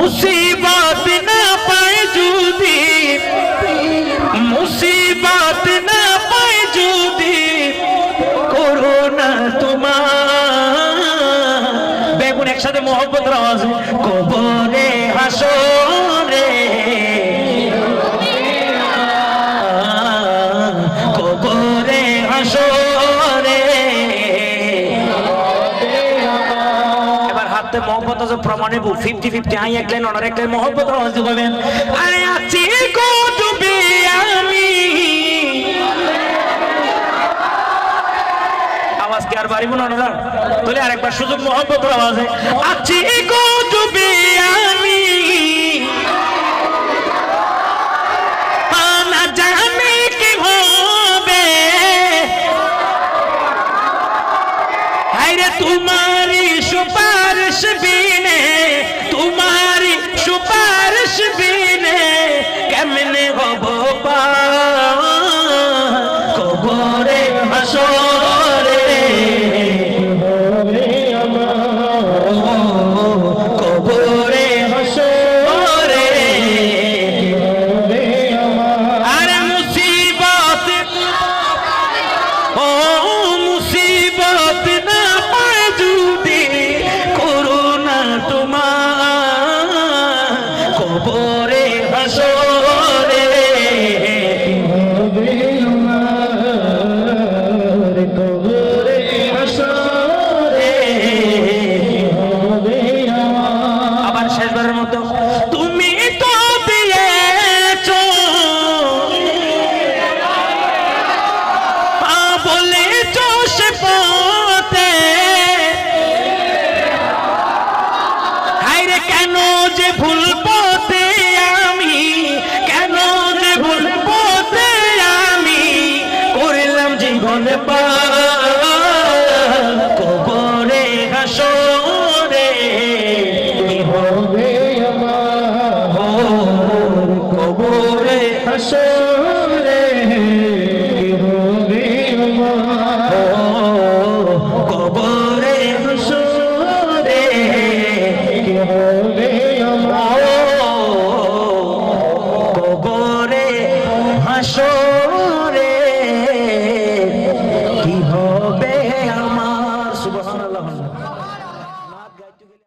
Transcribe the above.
মুসিবত না পায় যদি, মুসিবত না পায় যদি, করোনা তোমার। বেগুন একসাথে মোহব্বত আওয়াজ, কবরে এবার মহব্বত আছে প্রমাণে ফিফটি ফিফটি আই এক লাইন, অনার এক লাইন মোহব্বত রহস্য করবেন। আরে আছি গো ডুবে আমি। আওয়াজ কি আর বাড়িব না ওনারা তাহলে আরেকবার সুযোগ মোহব্বত আছে আছি গো আমি। তোমারি সুপারিশ বিনে তোমারি সুপারিশ বিনে কেমনে হব পা কবরে হাসরে হাসরে আবার শেষবারের মতো তুমি তো দিয়েছ পা বলে চোষে পথে হাইরে কেন যে ভুলবো হাসরে কি হবে আমার?